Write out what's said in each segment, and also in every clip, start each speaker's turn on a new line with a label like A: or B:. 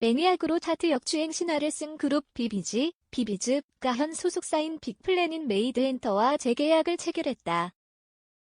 A: 매니악으로 차트 역주행 신화를 쓴 그룹 비비지, 비비즈가 현 소속사인 빅플래닛 메이드 엔터와 재계약을 체결했다.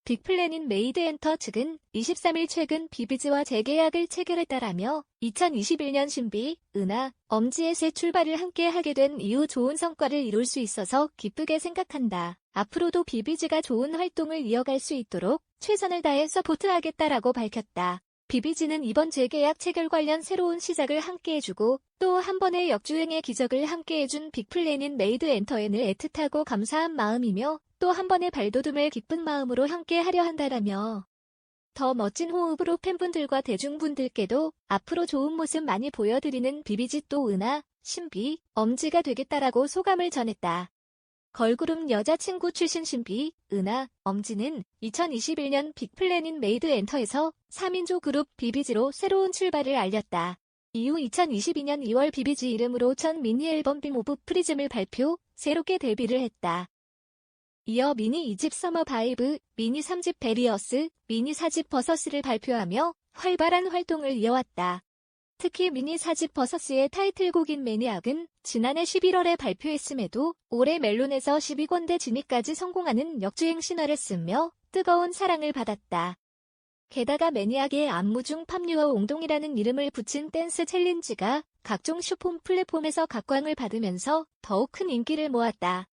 A: 빅플래닛 메이드 엔터 측은 23일 최근 비비즈와 재계약을 체결했다라며 2021년 신비, 은하, 엄지의 새 출발을 함께 하게 된 이후 좋은 성과를 이룰 수 있어서 기쁘게 생각한다. 앞으로도 비비즈가 좋은 활동을 이어갈 수 있도록 최선을 다해 서포트하겠다라고 밝혔다. 비비지는 이번 재계약 체결 관련 새로운 시작을 함께 해주고 또 한 번의 역주행의 기적을 함께 해준 빅플래닛 메이드 엔터에는 애틋하고 감사한 마음이며 또 한 번의 발돋움을 기쁜 마음으로 함께 하려 한다라며 더 멋진 호흡으로 팬분들과 대중분들께도 앞으로 좋은 모습 많이 보여드리는 비비지 또 은하, 신비, 엄지가 되겠다라고 소감을 전했다. 걸그룹 여자친구 출신 신비, 은하, 엄지는 2021년 빅플래닛 메이드 엔터에서 3인조 그룹 비비지로 새로운 출발을 알렸다. 이후 2022년 2월 비비지 이름으로 첫 미니 앨범 빔 오브 프리즘을 발표, 새롭게 데뷔를 했다. 이어 미니 2집 서머 바이브, 미니 3집 베리어스, 미니 4집 버서스를 발표하며 활발한 활동을 이어왔다. 특히 미니 4집 버서스의 타이틀곡인 매니악은 지난해 11월에 발표했음에도 올해 멜론에서 10위권대 진입까지 성공하는 역주행 신화를 쓰며 뜨거운 사랑을 받았다. 게다가 매니악의 안무 중 팝류어 옹동이라는 이름을 붙인 댄스 챌린지가 각종 쇼폼 플랫폼에서 각광을 받으면서 더욱 큰 인기를 모았다.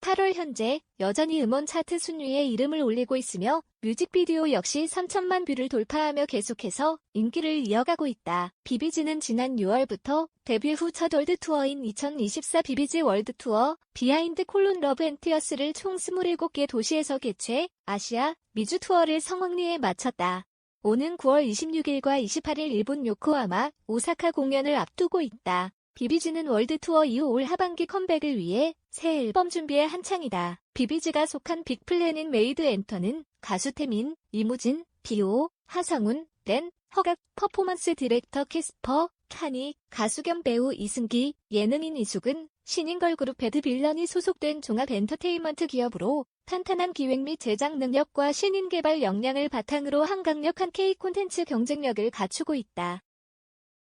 A: 8월 현재 여전히 음원 차트 순위에 이름을 올리고 있으며 뮤직비디오 역시 3천만 뷰를 돌파하며 계속해서 인기를 이어가고 있다. 비비지는 지난 6월부터 데뷔 후 첫 월드 투어인 2024 비비지 월드 투어 비하인드 콜론 러브 앤 티어스를 총 27개 도시에서 개최 아시아 미주 투어를 성황리에 마쳤다. 오는 9월 26일과 28일 일본 요코하마, 오사카 공연을 앞두고 있다. 비비지는 월드 투어 이후 올 하반기 컴백을 위해 새 앨범 준비에 한창이다. 비비지가 속한 빅플래닛 메이드 엔터는 가수 태민, 이무진, 비오, 하성운, 댄, 허각, 퍼포먼스 디렉터 캐스퍼, 카니, 가수 겸 배우 이승기, 예능인 이숙은 신인 걸 그룹 배드빌런이 소속된 종합 엔터테인먼트 기업으로 탄탄한 기획 및 제작 능력과 신인 개발 역량을 바탕으로 한강력한 K 콘텐츠 경쟁력을 갖추고 있다.